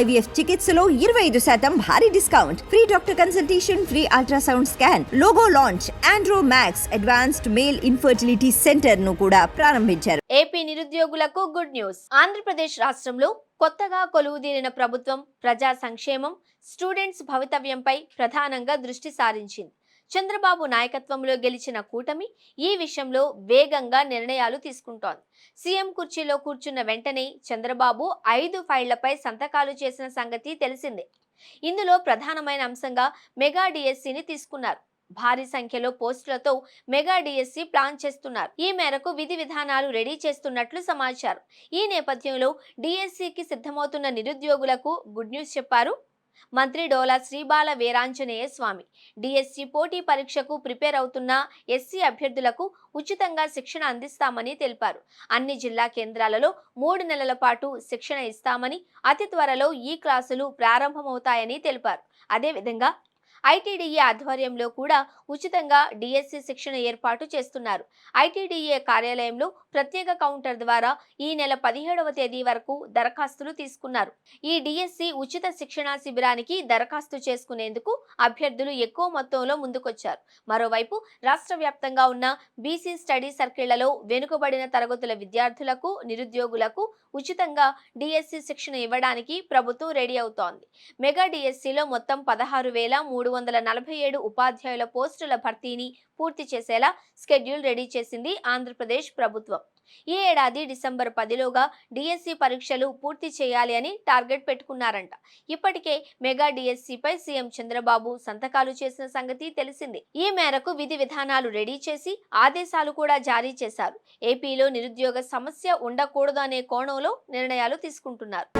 IVF చికిత్సలో ఇరవై ఐదు శాతం భారీ discount. Free doctor consultation free ultrasound scan logo launch Andro Max advanced male infertility సెంటర్ను కూడా ప్రారంభించారు. ఏపీ నిరుద్యోగులకు గుడ్ న్యూస్. ఆంధ్రప్రదేశ్ రాష్ట్రంలో కొత్తగా కొలువుదీరిన ప్రభుత్వం ప్రజా సంక్షేమం స్టూడెంట్స్ భవితవ్యంపై ప్రధానంగా దృష్టి సారించింది. చంద్రబాబు నాయకత్వంలో గెలిచిన కూటమి ఈ విషయంలో వేగంగా నిర్ణయాలు తీసుకుంటోంది. సీఎం కుర్చీలో కూర్చున్న వెంటనే చంద్రబాబు ఐదు ఫైళ్ళపై సంతకాలు చేసిన సంగతి తెలిసిందే. ఇందులో ప్రధానమైన అంశంగా మెగా డిఎస్సిని తీసుకున్నారు. భారీ సంఖ్యలో పోస్టులతో మెగా డిఎస్సి ప్లాన్ చేస్తున్నారు. ఈ మేరకు విధి విధానాలు రెడీ చేస్తున్నట్లు సమాచారం. ఈ నేపథ్యంలో డిఎస్సికి సిద్ధమవుతున్న నిరుద్యోగులకు గుడ్ న్యూస్ చెప్పారు మంత్రి డోలా శ్రీబాల వీరాంజనేయ స్వామి. డిఎస్సి పోటీ పరీక్షకు ప్రిపేర్ అవుతున్న ఎస్సీ అభ్యర్థులకు ఉచితంగా శిక్షణ అందిస్తామని తెలిపారు. అన్ని జిల్లా కేంద్రాలలో మూడు నెలల పాటు శిక్షణ ఇస్తామని అతి త్వరలో ఈ క్లాసులు ప్రారంభమవుతాయని తెలిపారు. అదేవిధంగా ఐటీడీఏ ఆధ్వర్యంలో కూడా ఉచితంగా డిఎస్సి శిక్షణ ఏర్పాటు చేస్తున్నారు. ఐటీడీఏ కార్యాలయంలో ప్రత్యేక కౌంటర్ ద్వారా ఈ నెల పదిహేడవ తేదీ వరకు దరఖాస్తులు తీసుకున్నారు. ఈ డిఎస్సి ఉచిత శిక్షణా శిబిరానికి దరఖాస్తు చేసుకునేందుకు అభ్యర్థులు ఎక్కువ మొత్తంలో ముందుకొచ్చారు. మరోవైపు రాష్ట్ర వ్యాప్తంగా ఉన్న బీసీ స్టడీ సర్కిళ్ళలో వెనుకబడిన తరగతుల విద్యార్థులకు నిరుద్యోగులకు ఉచితంగా డిఎస్సి శిక్షణ ఇవ్వడానికి ప్రభుత్వం రెడీ అవుతోంది. మెగా డిఎస్సిలో మొత్తం పదహారు వేల మూడు వందల నలభై ఏడు ఉపాధ్యాయుల పోస్టుల భర్తీని పూర్తి చేసేలా స్కెడ్యూల్ రెడీ చేసింది ఆంధ్రప్రదేశ్ ప్రభుత్వం. ఈ ఏడాది డిసెంబర్ పదిలోగా డిఎస్సి పరీక్షలు పూర్తి చేయాలి అని టార్గెట్ పెట్టుకున్నారంట. ఇప్పటికే మెగా డిఎస్సిపై సీఎం చంద్రబాబు సంతకాలు చేసిన సంగతి తెలిసింది. ఈ మేరకు విధి విధానాలు రెడీ చేసి ఆదేశాలు కూడా జారీ చేశారు. ఏపీలో నిరుద్యోగ సమస్య ఉండకూడదు అనే కోణంలో నిర్ణయాలు తీసుకుంటున్నారు.